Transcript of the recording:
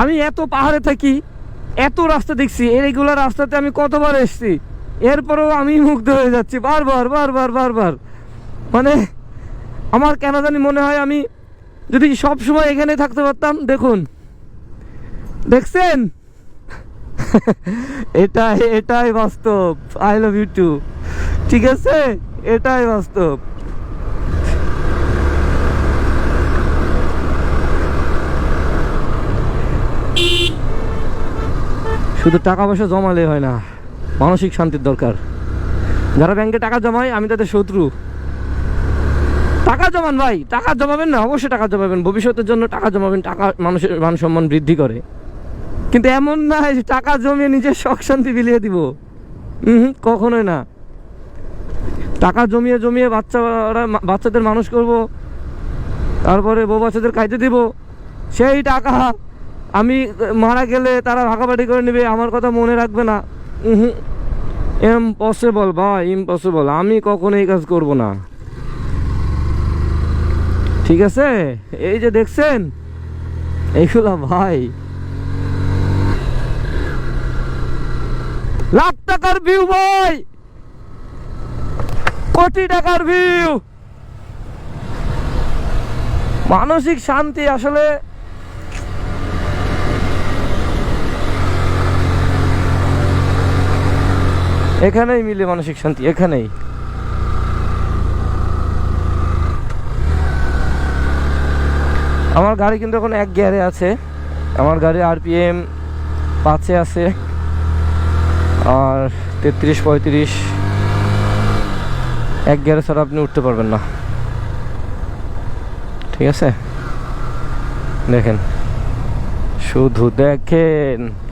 আমি এত পাহাড়ে থাকি, এত রাস্তা দেখছি এইগুলো রাস্তাতে আমি কতবার এসেছি, এরপরেও আমি মুগ্ধ হয়ে যাচ্ছি বারবার বারবার বারবার। মানে আমার কেন জানি মনে হয় আমি যদি সব সময় এখানে থাকতে পারতাম, দেখুন। দেখছেন? এটাই এটাই বাস্তব। আই লাভ ইউ টু ঠিক আছে? এটাই বাস্তব। শুধু টাকা পয়সা জমালে হয় না, মানসিক শান্তির দরকার। যারা ব্যাংকে টাকা জমায়, আমি তাদের শত্রু। টাকা জমান ভাই, টাকা জমাবেন না, অবশ্যই টাকা জমাবেন। ভবিষ্যতের জন্য টাকা জমাবেন, টাকা মানুষের মান সম্মান বৃদ্ধি করে। কিন্তু এমন না যে টাকা জমিয়ে নিজের শখ শান্তি বিলিয়ে দিব। হুম, কখনোই না। টাকা জমিয়ে জমিয়ে বাচ্চারা, বাচ্চাদের মানুষ করব, তারপরে বউ বাচ্চাদের খাইতে দিব। সেই টাকা আমি মারা গেলে তারা ভাগাবাড়ি করে নেবে, আমার কথা মনে রাখবে না। ইম্পসিবল ভাই ইম্পসিবল আমি কখনো এই কাজ করব না। ঠিক আছে? এই যে দেখছেন? এইগুলা, ভাই। লাখ টাকার ভিউ ভাই! কোটি টাকার ভিউ মানসিক শান্তি আসলে এখানেই মিলে মানসিক শান্তি, এখানেই। আমার গাড়ি কিন্তু এখন এক গিয়ারে আছে। আমার গাড়ি আরপিএম পাঁচে আছে। আর তেত্রিশ, পঁয়ত্রিশ, এক গিয়ারে ছাড়া আপনি উঠতে পারবেন না। ঠিক আছে? দেখেন। শুধু দেখেন।